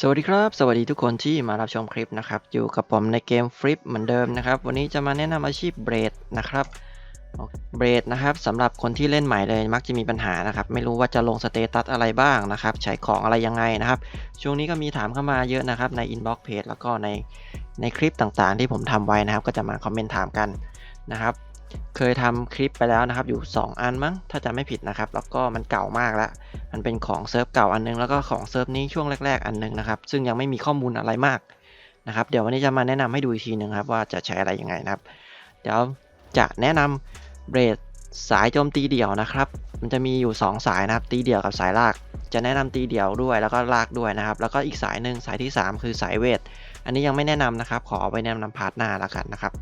สวัสดีครับ สวัสดีทุกคนที่มารับชมคลิปนะครับ อยู่กับผมในเกมฟลิปเหมือนเดิมนะครับ วันนี้จะมาแนะนำอาชีพเบรดนะครับเบรดนะครับสำหรับคนที่เล่นใหม่เลยมักจะมีปัญหานะครับ ไม่รู้ว่าจะลงสเตตัสอะไรบ้างนะครับ ใช้ของอะไรยังไงนะครับ ช่วงนี้ก็มีถามเข้ามาเยอะนะครับในอินบ็อกซ์เพจแล้วก็ในในคลิปต่างๆ ที่ผมทำไว้นะครับ ก็จะมาคอมเมนต์ถามกันนะครับ เคยทำคลิปไปแล้วนะครับ อยู่ 2 อันมั้งถ้าจะไม่ผิดนะครับ แล้วก็มันเก่ามากแล้วมันเป็นของเซิร์ฟเก่าอันนึงแล้วก็ของเซิร์ฟนี้ช่วงแรก ๆ อันนึงนะครับ ซึ่งยังไม่มีข้อมูลอะไรมากนะครับ เดี๋ยววันนี้จะมาแนะนำให้ดูอีกทีหนึ่งครับว่าจะใช้อะไรยังไงนะครับ เดี๋ยวจะแนะนำเบรดสายโจมตีเดี่ยวนะครับ มันจะมีอยู่ 2 สายนะครับ ตีเดี่ยวกับสายลาก จะแนะนำตีเดี่ยวด้วยแล้วก็ลากด้วยนะครับ แล้วก็อีกสายหนึ่งสายที่ 3 คือสายเวท อันนี้ยังไม่แนะนำนะครับ ขอเอาไว้แนะนำพาร์ทหน้าแล้วกันนะครับ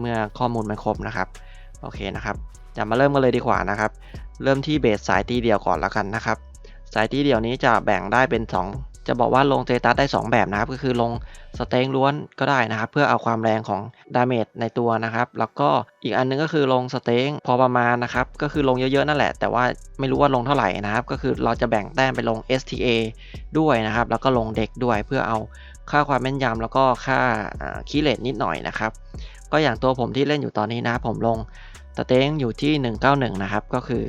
เมื่อข้อมูลมันครบนะครับโอเคนะครับจะมาเริ่มกันเลยดีกว่านะครับ เริ่มที่เบสสายตีเดี่ยวก่อนแล้วกันนะครับ สายตีเดี่ยวนี้จะแบ่งได้เป็น 2 จะบอกว่าลงเตตัสได้ 2 แบบนะครับ ก็คือลงสเต็งล้วนก็ได้นะครับ เพื่อเอาความแรงของดาเมจในตัวนะครับ แล้วก็อีกอันนึงก็คือลงสเต็งพอประมาณนะครับ ก็คือลงเยอะๆนั่นแหละ แต่ว่าไม่รู้ว่าลงเท่าไหร่นะครับ ก็คือเราจะแบ่งแต้มไปลง STA ด้วยนะครับ แล้วก็ลงเด็กด้วยเพื่อเอาค่าความแม่นยำแล้วก็ค่าคีเลตนิดหน่อยนะครับ ก็อย่างตัวผมที่เล่นอยู่ตอนนี้นะครับผมลงสเต็งอยู่ที่ 191 นะครับ ก็คือ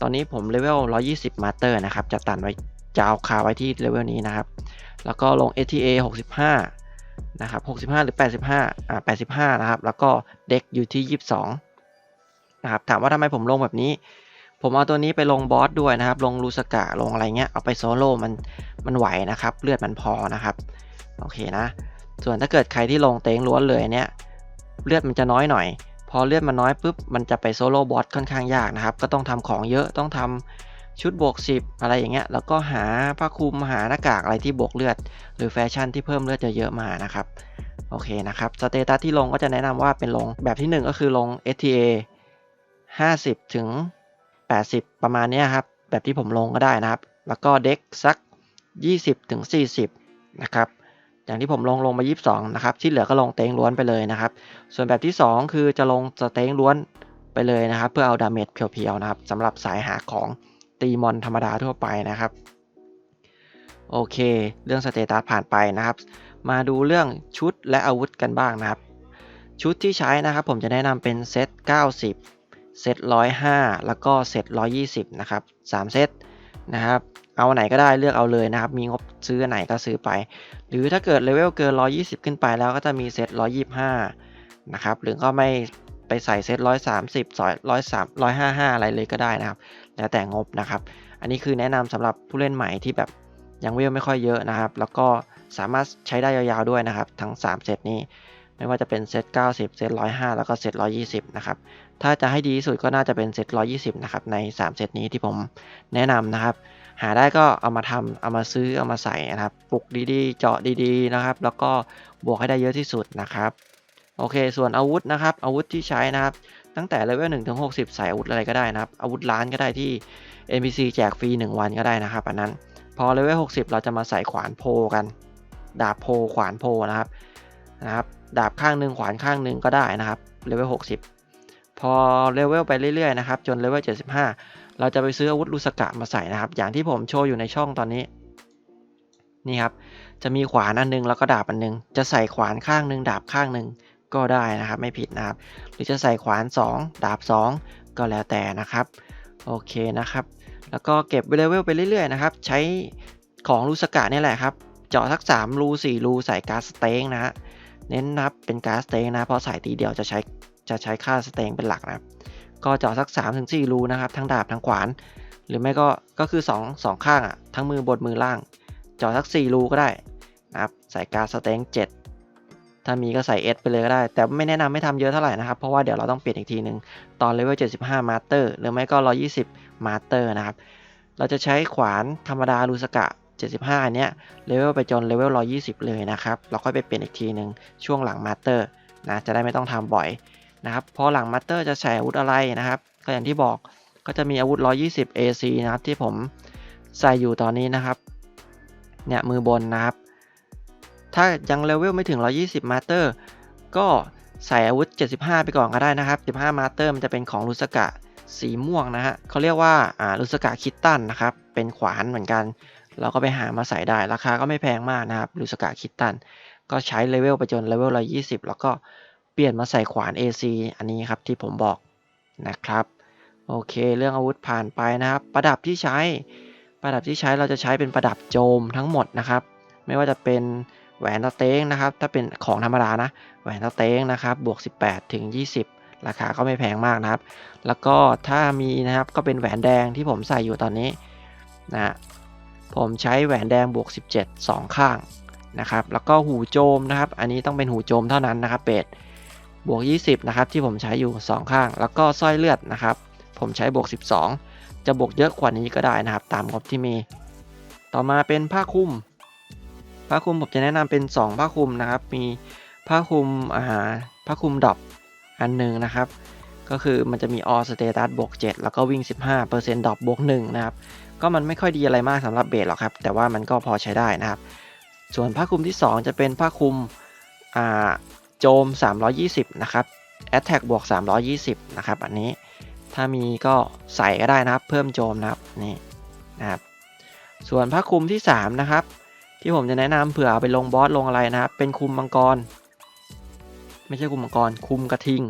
ตอนนี้ผมเลเวล 120 มาสเตอร์นะครับ จะตันไว้จะเอาคาไว้ที่เลเวลนี้นะครับ แล้วก็ลง ATA 65 นะครับ 65 หรือ 85 อ่า 85 นะครับ แล้วก็เด็กอยู่ที่ 22 นะครับ ถามว่าทำไมผมลงแบบนี้ ผมเอาตัวนี้ไปลงบอสด้วยนะครับ ลงลูสกะลงอะไรเงี้ย เอาไปโซโล่มัน มันไหวนะครับ เลือดมันพอนะครับ โอเคนะ ส่วนถ้าเกิดใครที่ลงเต็งล้วนเลยเนี่ย เลือดมันจะน้อยหน่อย พอเลือดมันน้อยปุ๊บมันจะไปโซโล่บอสค่อนข้างยากนะครับ ก็ต้องทำของเยอะต้องทำชุดบวก 10 อะไรอย่างเงี้ยแล้วก็หาผ้าคลุมหาหน้ากากอะไรที่บวกเลือด หรือแฟชั่นที่เพิ่มเลือดเยอะๆมานะครับโอเคนะครับสเตตัสที่ลงก็จะแนะนำว่าเป็นลงแบบที่ 1 ก็คือลง STA 50 ถึง 80 ประมาณเนี้ยครับ แบบที่ผมลงก็ได้นะครับ แล้วก็เด็กสัก 20 ถึง 40 นะครับ อย่างที่ผมลงลงมา22นะครับ ที่เหลือก็ลงเต็งล้วนไปเลยนะครับ ส่วนแบบที่ 2 คือจะลงสเต็งล้วนไปเลยนะครับ เพื่อเอาดาเมจเพียวๆนะครับสำหรับสายหาของตีมอนธรรมดาทั่วไปนะครับ โอเค เรื่องสเตตัสผ่านไปนะครับ มาดูเรื่องชุดและอาวุธกันบ้างนะครับ ชุดที่ใช้นะครับผมจะแนะนำเป็นเซต90 เซต105 แล้วก็เซต120 นะครับ3เซตนะครับเอาไหนก็ได้เลือกเอาเลยนะครับ มีงบซื้อไหนก็ซื้อไป หรือถ้าเกิดเลเวลเกิน 120 ขึ้นไปแล้วก็จะมีเซต 125 นะครับ หรือก็ไม่ไปใส่เซต130 103 155 อะไรเลยก็ได้นะครับ แล้วแต่งบนะครับ อันนี้คือแนะนำสำหรับผู้เล่นใหม่ที่แบบยังเวลไม่ค่อยเยอะนะครับ แล้วก็สามารถใช้ได้ยาวๆด้วยนะครับ ทั้ง 3 เซตนี้ ไม่ว่าจะเป็นเซต90 เซต105 แล้วก็เซต120 นะครับ ถ้าจะให้ดีที่สุดก็น่าจะเป็นเซต120 นะครับ ใน 3 เซตนี้ที่ผมแนะนำนะครับ หาได้ก็เอามาทำเอามาซื้อเอามาใส่นะครับปลุกดีๆ เจาะดีๆนะครับ แล้วก็บวกให้ได้เยอะที่สุดนะครับโอเค ส่วนอาวุธนะครับอาวุธที่ใช้นะครับตั้งแต่เลเวล1ถึง60ใส่อาวุธอะไรก็ได้นะครับ อาวุธล้านก็ได้ที่ NPC แจกฟรี 1 วันก็ได้นะครับอันนั้น พอเลเวล60 เราจะมาใส่ขวานโพกัน ดาบโพขวานโพนะครับนะครับ ดาบข้างหนึ่งขวานข้างหนึ่งก็ได้นะครับเลเวล60 พอเลเวลไปเรื่อยๆนะครับจนเลเวล75 เราจะไปซื้ออาวุธลูสกะมาใส่นะครับ อย่างที่ผมโชว์อยู่ในช่องตอนนี้นี่ครับจะมีขวานอันนึงแล้วก็ดาบอันนึง จะใส่ขวานข้างหนึ่งดาบข้างหนึ่งก็ได้นะครับ ไม่ผิดนะครับ หรือจะใส่ขวาน 2 ดาบ 2 ก็แล้วแต่นะครับโอเคนะครับ แล้วก็เก็บเลเวลไปเรื่อยๆนะครับ ใช้ของลูสกะนี่แหละครับเจาะสัก3รู4รูใส่การ์ดสเต็งนะฮะเน้นนะครับเป็นการ์ดสเต็งนะเพราะใสายตีเดียวจะใช้ จะใช้ค่าสเต็งเป็นหลักนะครับ ก็เจาะสัก 3-4 รูนะครับ ทั้งดาบทั้งขวาน หรือไม่ก็ก็คือ2 2ข้างอะทั้งมือบนมือล่าง เจาะสัก 4 รูก็ได้นะครับใส่การสเต็ง7 ถ้ามีก็ใส่ S ไปเลยก็ได้ แต่ไม่แนะนำไม่ทำเยอะเท่าไหร่นะครับ เพราะว่าเดี๋ยวเราต้องเปลี่ยนอีกทีหนึ่งตอนเลเวล75มาสเตอร์หรือไม่ก็ 120มาสเตอร์นะครับเราจะใช้ขวานธรรมดาลูสกะ75อันเนี้ยเลเวลไปจนเลเวล120 เลยนะครับ เราค่อยไปเปลี่ยนอีกทีหนึ่งช่วงหลังมาสเตอร์นะจะได้ไม่ต้องทำบ่อย นะครับพอหลังมาสเตอร์จะใช้อาวุธอะไรนะครับก็อย่างที่บอกก็จะมีอาวุธ 120 AC นะครับที่ผมใส่อยู่ตอนนี้นะครับเนี่ยมือบนนะครับ ถ้ายังเลเวลไม่ถึง 120 มาสเตอร์ ก็ใส่อาวุธ 75 ไปก่อนก็ได้นะครับ 15 มาสเตอร์มันจะเป็นของลุสกะสีม่วงนะฮะเขาเรียกว่าอ่าลุสกะคิตตันนะครับ เป็นขวานเหมือนกัน เราก็ไปหามาใส่ได้ราคาก็ไม่แพงมากนะครับลูสกาคิตตัน ก็ใช้เลเวลไปจนเลเวล 120 แล้วก็ เปลี่ยนมาใส่ขวาน AC อันนี้ครับที่ผมบอกนะครับ โอเค เรื่องอาวุธผ่านไปนะครับ ประดับที่ใช้ ประดับที่ใช้เราจะใช้เป็นประดับโจมทั้งหมดนะครับ ไม่ว่าจะเป็นแหวนตะเต้งนะครับ ถ้าเป็นของธรรมดานะ แหวนตะเต้งนะครับ บวก 18 ถึง 20 ราคาก็ไม่แพงมากนะครับ แล้วก็ถ้ามีนะครับก็เป็นแหวนแดงที่ผมใส่อยู่ตอนนี้นะผมใช้แหวนแดงบวก 17 2 ข้างนะครับ แล้วก็หูโจมนะครับ อันนี้ต้องเป็นหูโจมเท่านั้นนะครับเป็ด บวก 20 นะครับ ที่ผมใช้อยู่ 2 ข้าง แล้วก็สร้อยเลือดนะครับ ผมใช้บวก 12 จะบวกเยอะกว่านี้ก็ได้นะครับ ตามงบที่มี ต่อมาเป็นผ้าคลุม ผ้าคลุมผมจะแนะนำเป็น 2 ผ้าคลุมนะครับ มีผ้าคลุมอ่าผ้าคลุมดอปอันหนึ่งนะครับ ก็คือมันจะมี all status บวก 7 แล้วก็วิ่ง 15%ดรอปบวก 1 นะครับ ก็มันไม่ค่อยดีอะไรมากสำหรับเบสหรอกครับ แต่ว่ามันก็พอใช้ได้นะครับ ส่วนผ้าคลุมที่ 2 จะเป็นผ้าคลุมอ่า โจม 320 นะครับ attack บวก 320 นะครับ อันนี้ถ้ามีก็ใส่ก็ได้นะครับ เพิ่มโจมนะครับนี่นะครับ ส่วนผ้าคลุมที่ 3 นะครับ ที่ผมจะแนะนำเผื่อเอาไปลงบอสลงอะไรนะครับ เป็นคุมมังกร ไม่ใช่คุมมังกร คุมกระทิง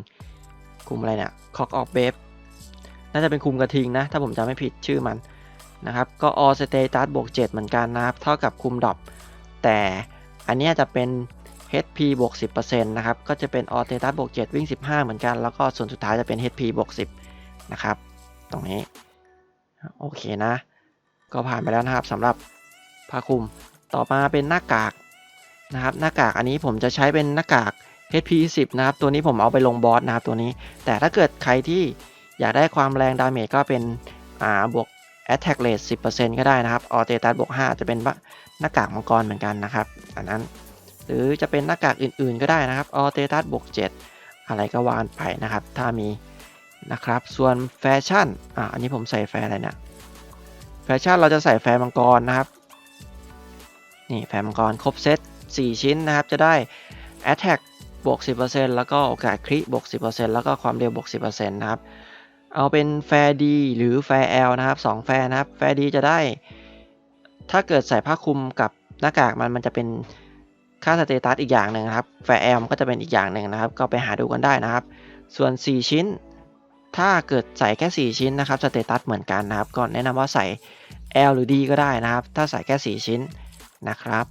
คุมอะไรเนี่ยคอกออกเบฟน่าจะเป็นคุมกระทิงนะ ถ้าผมจำไม่ผิดชื่อมันนะครับ ก็ all status บวก7เหมือนกันนะครับ เท่ากับคุมดรอปแต่อันนี้จะเป็น HP บวก 10%นะครับ ก็จะเป็น all status บวก 7 วิ่ง 15 เหมือนกัน แล้วก็ส่วนสุดท้ายจะเป็น HP บวก 10 นะครับ ตรงนี้ โอเคนะ ก็ผ่านไปแล้วนะครับสำหรับผ้าคลุม ต่อมาเป็นหน้ากากนะครับ หน้ากากอันนี้ผมจะใช้เป็นหน้ากาก HP 10 นะครับ ตัวนี้ผมเอาไปลงบอสนะครับตัวนี้ แต่ถ้าเกิดใครที่อยากได้ความแรงดาเมจก็เป็น อ่า บวก attack rate 10%ก็ได้นะครับ all status บวก 5 จะเป็นหน้ากากมังกรเหมือนกันนะครับ อันนั้น หรือจะเป็นหน้ากากอื่นๆ ก็ได้นะครับ all status บวก7อะไรก็วานไปนะครับ ถ้ามีนะครับ ส่วนแฟชั่นอ่าอันนี้ผมใส่แฟอะไรเนี่ยแฟชั่นเราจะใส่แฟมังกรนะครับนี่แฟมังกรครบเซต4 ชิ้นนะครับ จะได้ attack บวก 10%แล้วก็โอกาสคริบวก 10%แล้วก็ความเร็วบวก 10%นะครับ เอาเป็นแฟร์ดีหรือแฟร์แอลนะครับ 2 แฟร์นะครับ แฟร์ดีจะได้ ถ้าเกิดใส่ผ้าคลุมกับหน้ากากมันมันจะเป็น ค่าสเตตัสอีกอย่างหนึ่งนะครับแฟร์แอลก็จะเป็นอีกอย่างหนึ่งนะครับ ก็ไปหาดูกันได้นะครับ ส่วน 4 ชิ้น ถ้าเกิดใส่แค่ 4 ชิ้นนะครับสเตตัสเหมือนกันนะครับ ก็แนะนำว่าใส่ L หรือ D ก็ได้นะครับ ถ้าใส่แค่ 4 ชิ้นนะครับ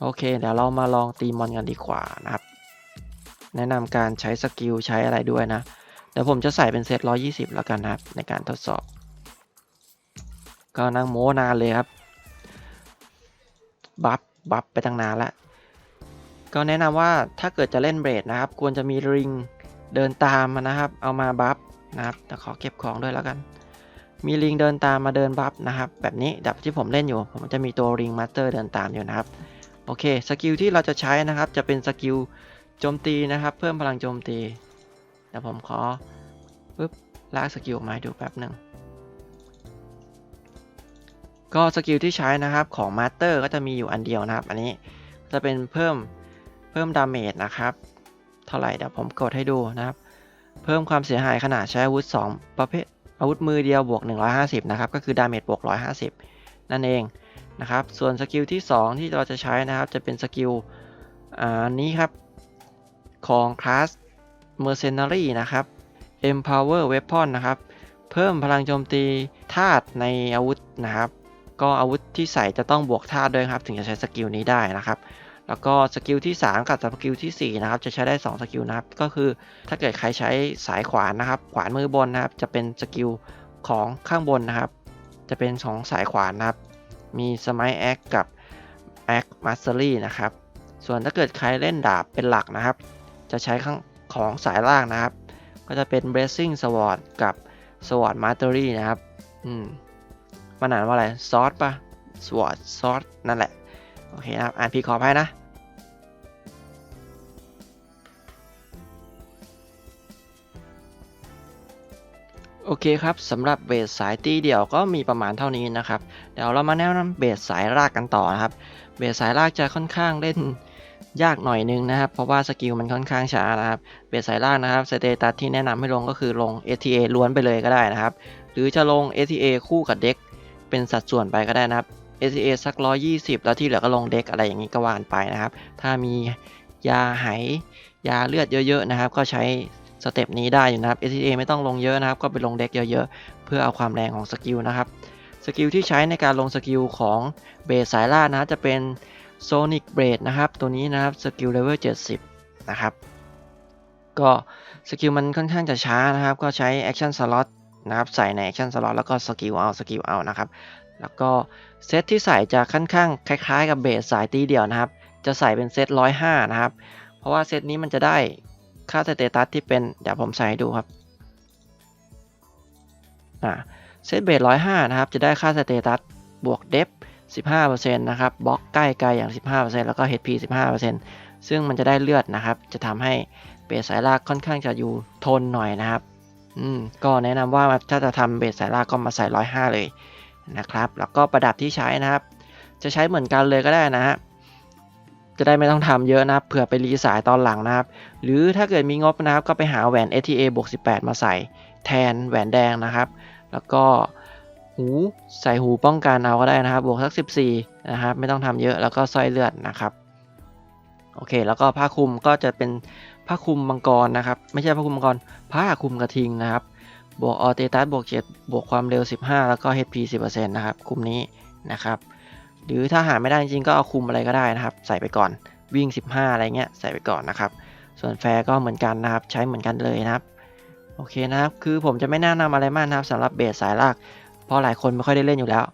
โอเคเดี๋ยวเรามาลองตีมอนกันดีกว่านะครับ แนะนำการใช้สกิลใช้อะไรด้วยนะเดี๋ยวผมจะใส่เป็นเซต 120 แล้วกันนะครับ ในการทดสอบ ก็นั่งโม้นานเลยครับ บัฟบัฟไปตั้งนานแล้ว ก็แนะนำว่าถ้าเกิดจะเล่นเบรดนะครับ ควรจะมีริงเดินตามมานะครับ เอามาบัฟนะครับแต่ขอเก็บของด้วยแล้วกัน มีลิงเดินตามมาเดินบัฟนะครับ แบบนี้แบบที่ผมเล่นอยู่ ผมจะมีตัวริงมาสเตอร์เดินตามอยู่นะครับ โอเคสกิลที่เราจะใช้นะครับ จะเป็นสกิลโจมตีนะครับ เพิ่มพลังโจมตีเดี๋ยวผมขอปึ๊บลากสกิลออกมาดูแป๊บหนึ่งก็สกิลที่ใช้นะครับของมาสเตอร์ก็จะมีอยู่อันเดียวนะครับ อันนี้จะเป็นเพิ่ม เพิ่มดาเมจนะครับ เท่าไหร่เดี๋ยวผมกดให้ดูนะครับ เพิ่มความเสียหายขณะใช้อาวุธ 2 ประเภทอาวุธมือเดียวบวก 150 นะครับ ก็คือดาเมจบวก 150 นั่นเองนะครับ ส่วนสกิลที่ 2 ที่เราจะใช้นะครับ จะเป็นสกิลอ่านี้ครับ ของคลาส Mercenary นะครับ Empower Weapon นะครับ เพิ่มพลังโจมตีธาตุในอาวุธนะครับ ก็อาวุธที่ใส่จะต้องบวกธาตุด้วยครับ ถึงจะใช้สกิลนี้ได้นะครับ แล้วก็สกิลที่ 3 กับสกิลที่ 4 นะครับ จะใช้ได้ 2 สกิลนะครับ ก็คือถ้าเกิดใครใช้สายขวานนะครับ ขวานมือบนนะครับ จะเป็นสกิลของข้างบนนะครับ จะเป็นของสายขวานนะครับ มีสมัยแอคกับแอคมาสเตอรี่นะครับ ส่วนถ้าเกิดใครเล่นดาบเป็นหลักนะครับ จะใช้ข้างของสายล่างนะครับ ก็จะเป็น Blessing Sword กับ Sword Mastery นะครับ อืมมันอ่านว่าอะไรซอสปะ Sword ซอสนั่นแหละ โอเคนะครับ อ่านพีขออภัยนะ โอเคครับสำหรับเบสสายตีเดี่ยวก็มีประมาณเท่านี้นะครับ เดี๋ยวเรามาแนะนำเบสสายรากกันต่อนะครับ เบสสายรากจะค่อนข้างเล่นยากหน่อยนึงนะครับ เพราะว่าสกิลมันค่อนข้างช้านะครับ เบสสายรากนะครับสเตตัสที่แนะนำให้ลงก็คือลง ATA ล้วนไปเลยก็ได้นะครับ หรือจะลง ATA คู่กับเด็กเป็นสัดส่วนไปก็ได้นะครับ SCA สัก 120 แล้วที่เหลือก็ลงเด็กอะไรอย่างนี้ก็วานไปนะครับ ถ้ามียาไหยาเลือดเยอะ ๆ นะครับ ก็ใช้สเต็ปนี้ได้อยู่นะครับ SCA ไม่ต้องลงเยอะนะครับ ก็ไปลงเด็กเยอะ ๆ เพื่อเอาความแรงของสกิลนะครับ สกิลที่ใช้ในการลงสกิลของเบสสายล่านะจะเป็น Sonic Blade นะครับ ตัวนี้นะครับสกิลเลเวล70 นะครับ ก็สกิลมันค่อนข้างจะช้านะครับ ก็ใช้ Action Slot นะครับใส่ใน Action Slot แล้วก็สกิลเอาสกิลเอานะครับ แล้วก็เซตที่ใส่จะค่อนข้างคล้ายๆ กับเบสสายตีเดี่ยวนะครับ จะใส่เป็นเซต105นะครับ เพราะว่าเซตนี้มันจะได้ค่าสเตตัสที่เป็นเดี๋ยวผมใส่ให้ดูครับอ่าเซตเบส105นะครับ จะได้ค่าสเตตัสบวกเดฟ15%นะครับบล็อกใกล้ไกลอย่าง 15%แล้วก็ HP 15%ซึ่งมันจะได้เลือดนะครับ จะทำให้เบสสายลากค่อนข้างจะอยู่ทนหน่อยนะครับ อืม ก็แนะนำว่าถ้าจะทำเบสสายลากก็มาใส่ 105 เลย นะครับ แล้วก็ประดับที่ใช้นะครับ จะใช้เหมือนกันเลยก็ได้นะฮะจะได้ไม่ต้องทำเยอะนะครับเผื่อไปรีสายตอนหลังนะครับ หรือถ้าเกิดมีงบนะครับก็ไปหาแหวน ATA บวก18 มาใส่แทนแหวนแดงนะครับ แล้วก็หูใส่หูป้องกันเอาก็ได้นะครับ บวกสัก 14 นะครับ ไม่ต้องทำเยอะแล้วก็สร้อยเลือดนะครับ โอเค แล้วก็ผ้าคลุมก็จะเป็นผ้าคลุมมังกรนะครับ ไม่ใช่ผ้าคลุมมังกรผ้าคลุมกระทิงนะครับ บวกออเตตัสบวก7บวกความเร็ว 15 แล้วก็ HP 10%นะครับ คุมนี้นะครับ หรือถ้าหาไม่ได้จริงก็เอาคุมอะไรก็ได้นะครับ ใส่ไปก่อนวิ่ง 15 อะไรเงี้ยใส่ไปก่อนนะครับ ส่วนแฟร์ก็เหมือนกันนะครับ ใช้เหมือนกันเลยนะครับ โอเคนะครับ คือผมจะไม่แนะนำอะไรมากนะครับสำหรับเบสสายลาก เพราะหลายคนไม่ค่อยได้เล่นอยู่แล้ว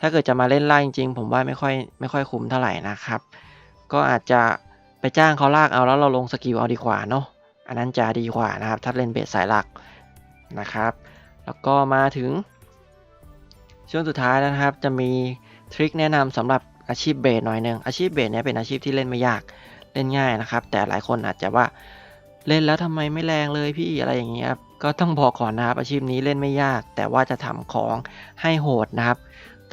ถ้าเกิดจะมาเล่นลากจริงๆ ผมว่าไม่ค่อยไม่ค่อยคุ้มเท่าไหร่นะครับ ก็อาจจะไปจ้างเขาลากเอาแล้วเราลงสกิลเอาดีกว่าเนาะ อันนั้นจะดีกว่านะครับ ถ้าเล่นเบสสายหลัก นะครับ แล้วก็มาถึง ช่วงสุดท้ายนะครับ จะมีทริคแนะนำสำหรับอาชีพเบสหน่อยหนึ่งอาชีพเบสเนี่ยเป็นอาชีพที่เล่นไม่ยากเล่นง่ายนะครับ แต่หลายคนอาจจะว่าเล่นแล้วทำไมไม่แรงเลยพี่อะไรอย่างเงี้ยครับก็ต้องบอกก่อนนะครับ อาชีพนี้เล่นไม่ยาก แต่ว่าจะทำของให้โหดนะครับ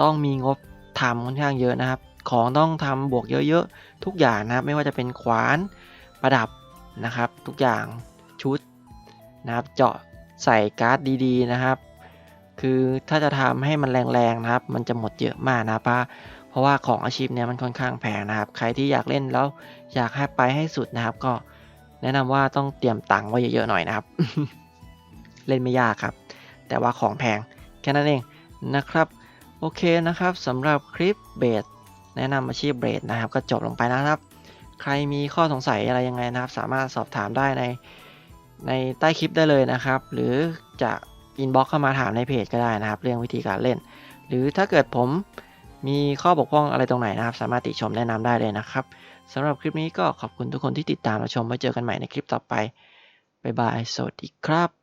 ต้องมีงบทำค่อนข้างเยอะนะครับ ของต้องทำบวกเยอะๆทุกอย่างนะครับ ไม่ว่าจะเป็นขวานประดับนะครับ ทุกอย่างชุดนะครับ เจาะ ใส่การ์ดดีๆนะครับ คือถ้าจะทำให้มันแรงๆนะครับ มันจะหมดเยอะมากนะครับเพราะว่าของอาชีพเนี้ยมันค่อนข้างแพงนะครับ ใครที่อยากเล่นแล้วอยากให้ไปให้สุดนะครับ ก็แนะนำว่าต้องเตรียมตังค์ไว้เยอะๆหน่อยนะครับ เล่นไม่ยากครับ แต่ว่าของแพงแค่นั้นเองนะครับ โอเคนะครับสำหรับคลิปเบสแนะนำอาชีพเบสนะครับ ก็จบลงไปแล้วนะครับ ใครมีข้อสงสัยอะไรยังไงนะครับ สามารถสอบถามได้ใน ในใต้คลิปได้เลยนะครับ หรือจะอินบ็อกเข้ามาถามในเพจก็ได้นะครับ เรื่องวิธีการเล่น หรือถ้าเกิดผมมีข้อบกพร่องอะไรตรงไหนนะครับ สามารถติชมแนะนำได้เลยนะครับสำหรับคลิปนี้ก็ขอบคุณทุกคนที่ติดตามรับชมไว้เจอกันใหม่ในคลิปต่อไปบ๊ายบายสวัสดีครับ